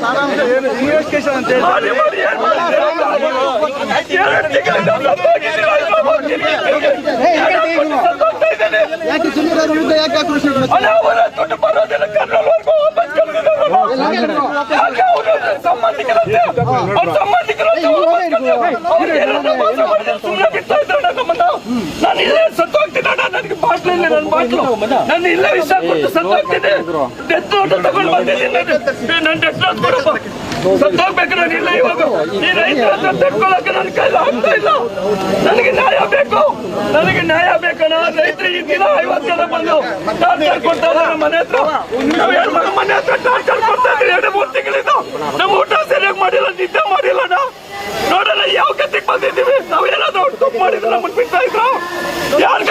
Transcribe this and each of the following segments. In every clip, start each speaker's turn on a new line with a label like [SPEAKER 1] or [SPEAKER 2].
[SPEAKER 1] ನೀವು ಹೇಳಿ ಸರ್ ನೀವೇ ನ್ಯಾಯ ಮಾಡ್ಬೇಕು ಸರ್ ಕೇಳಿ ಕೇಳಿ ಎರಡು ತಿಂಗಳಿಂದ ಸತ್ತಾಗಿದೆ ಸರ್ ಸತ್ತಾಗಿದೆ ಸರ್ ಎರಡು ತಿಂಗಳಿಂದ ಎರಡು ತಿಂಗಳಿಂದ ಯಾರು ಮಾಡಿದ್ದೀರ ಸರ್? ಎರಡು ತಿಂಗಳಿಂದ ಯಾರು ಮಾಡಿದ್ದೀರ ಸರ್? ಅವ್ರು ಕಲ್ಲು ಹಿಡಿಯಕ್ಕಾಗಿಲ್ಲ ಇದುವರೆಗೂ. ಮಾಡಿ ಮಾಡಿ ಏನ್ ಮಾಡಿದ್ದೀರ ಸರ್? ಎರಡು ತಿಂಗಳಿಂದ ಸತ್ತೋಗಿದ್ದೀರ, ಇವಾಗ ಹೋಗ್ತೀನಿ. ಎರಡು ಸತ್ತೋಗ್ತಾ ಇದ್ದೇನೆ.
[SPEAKER 2] ಯಾಕೆ ಸುಮ್ಮನೆ ವಿರುದ್ಧ ಯಾಕೆ ಆಕ್ರೋಶ
[SPEAKER 1] ಅಲ್ಲ, ಅವರ ದುಡ್ಡು ಬರೋದಿಲ್ಲ ನನಗೆ ಬಾಟ್ಲು ಇಲ್ಲ, ನನ್ನ ಬಾಟ್ಲು. ನಾನು ಇಲ್ಲ ವಿಷ ಕೊಟ್ಟು ಸತ್ತೋಗ್ತೀನಿ. ಡೆತ್ ನೋಟ್ ತಗೊಂಡು ಬಂದಿದ್ದೀನಿ ನನ್ನ ಡೆತ್ ನೋಟ್ ಕೊಡಪ್ಪ. ಸತ್ತೋಗ್ಬೇಕು ನಾನು ಇಲ್ಲ ಇವಾಗ. ಈ ರೈತರ ಹತ್ರ ತಡ್ಕೊಳಕ್ಕೆ ನನ್ನ ಕೈಲಿ ಆಗ್ತಾ ಇಲ್ಲ. ನನಗೆ ನ್ಯಾಯ ಬೇಕು. ನನಗೆ ನ್ಯಾಯ ಬೇಕಣ್ಣ ರೈತರು ಈ ದಿನ ಐವತ್ತು ಜನ ಬಂದು ಟಾರ್ಚರ್ ಕೊಡ್ತಾರೆ ನಮ್ಮ ಮನೆ ಹತ್ರ. ನಾವು ಎರಡು ಮನೆ ಮನೆ ಹತ್ರ ಟಾರ್ಚರ್ ಕೊಡ್ತಾ ಇದ್ದೀವಿ. ಎರಡು ಮೂರು ತಿಂಗಳಿಂದ. ನಮ್ಮ ಊಟ ಸರಿಯಾಗಿ ಮಾಡಿಲ್ಲ ನಿದ್ದೆ ಮಾಡಿಲ್ಲಣ್ಣ ನೋಡಲ್ಲ ಯಾವ ಕತ್ತಿಗೆ ಬಂದಿದ್ದೀವಿ? ನಾವು ಏನಾದ್ರು ಅವ್ರು ತಪ್ಪು ಮಾಡಿದ್ರೆ ನಮ್ಮನ್ನು ಬಿಡ್ತಾ ಇದ್ರು? ಹೇಳಕ್ಕಲ್ಲಣ್ಣ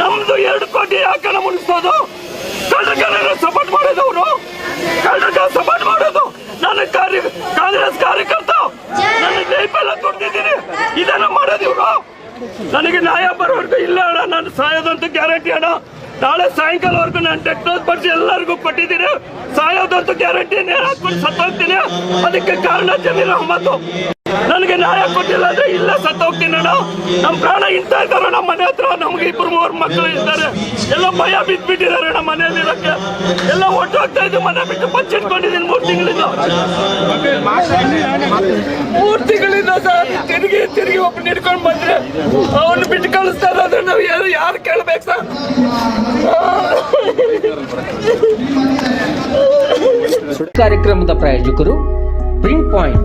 [SPEAKER 1] ನಮ್ದು ಎರಡು ಕೋಟಿ ಯಾಕೆ ಮುಗಿಸೋದು ಕಳ್ಳಗಾರರ ಸಪೋರ್ಟ್ ಮಾಡೋದವ್ರು. ಕಳ್ಳಗ ಸಪೋರ್ಟ್ ಮಾಡೋದು. ನನ್ನ ಕಾರ್ಯ ಕಾಂಗ್ರೆಸ್ ಕಾರ್ಯಕರ್ತ. ನನ್ನ ಜೈಪೆಲ್ಲ ದುಡ್ದಿದ್ದೀನಿ ಇದನ್ನ ಮಾಡೋದು ಇವರು. ನನಗೆ ನ್ಯಾಯ ಬರೋವರೆಗೂ ಇಲ್ಲ ಅಣ್ಣ. ನಾನು ಸಾಯೋದಂತ ಗ್ಯಾರಂಟಿ ಅಣ್ಣ. ನಾಳೆ ಸಾಯಂಕಾಲವರೆಗೂ ನಾನು ಟೆಕ್ನೋಸ್ ಬರ್ಸಿ ಎಲ್ಲರಿಗೂ ಕೊಟ್ಟಿದ್ದೀನಿ. ಸಾಯೋದಂತೂ ಗ್ಯಾರಂಟಿ ಸತ್ತೋಗ್ತೀನಿ. ಅದಕ್ಕೆ ಕಾರಣ ಜಮೀರ್ ಅಹಮದ್. ನನಗೆ ನ್ಯಾಯ ಕೊಟ್ಟಿಲ್ಲ ಅಂದ್ರೆ ಇಲ್ಲ ಸತ್ತೋಗ್ತೀನಿ ಅಣ್ಣ ನಮ್ಮ ಪ್ರಾಣ ಇಂತ ಇದ್ದಾರೆ ನಮ್ಮ ಮನೆ ಹತ್ರ ನಮ್ಗೆ ಇಬ್ರು ಮೂರು ಮಕ್ಕಳು ಇದ್ದಾರೆ. ಎಲ್ಲ ಭಯ ಬಿದ್ದ್ಬಿಟ್ಟಿದ್ದಾರೆ ನಮ್ಮ ಮನೆಯಲ್ಲಿ ಇರಕ್ಕೆ. ಎಲ್ಲ ಒಟ್ಟು ಹೋಗ್ತಾ ಇದ್ದು ಮನೆ ಬಿಟ್ಟು ಬಚ್ಚಿಟ್ಕೊಂಡಿದ್ದೀನಿ ಮೂರು ತಿಂಗಳಿಂದ. ಮೂರು ತಿಂಗಳಿಂದ ಸರ್, ತಿರುಗಿ ತಿರುಗಿ ಒಬ್ಬ ಹಿಡ್ಕೊಂಡು ಬಂದ್ರೆ ಅವನು ಬಿಟ್ಟು ಕಳಿಸ್ತಾ ಇರೋದ್ರೆ ನಾವು ಯಾರು ಯಾರು ಕೇಳ್ಬೇಕು ಸರ್?
[SPEAKER 3] ಕಾರ್ಯಕ್ರಮದ ಪ್ರಾಯೋಜಕರು ಪ್ರಿಂಟ್ ಪಾಯಿಂಟ್